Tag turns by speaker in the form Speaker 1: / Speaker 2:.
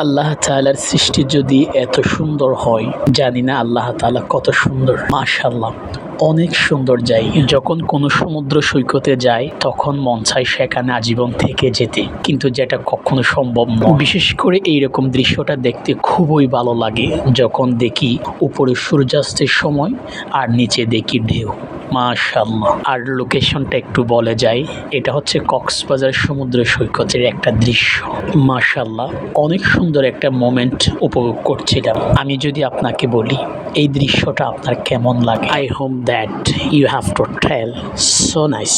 Speaker 1: আল্লাহ তাআলার সৃষ্টি যদি এত সুন্দর হয়, জানি না আল্লাহ তাআলা কত সুন্দর। মাশাল্লাহ অনেক সুন্দর যাই যখন কোনো সমুদ্র সৈকতে যায়, তখন মন চায় সেখানে আজীবন থেকে যেতে। কিন্তু যেটা কখনো সম্ভব নয়। বিশেষ করে এইরকম দৃশ্যটা দেখতে খুবই ভালো লাগে। যখন দেখি উপরে সূর্যাস্তের সময় আর নিচে দেখি ঢেউ। মাশাল্লাহ আর লোকেশনটা একটু বলে যাই, এটা হচ্ছে কক্সবাজার সমুদ্র সৈকতের একটা দৃশ্য। মাশাল্লাহ অনেক সুন্দর একটা মোমেন্ট উপভোগ করছিলাম। আমি যদি আপনাকে বলি, এই দৃশ্যটা আপনার কেমন লাগে? I hope that you have to tell so nice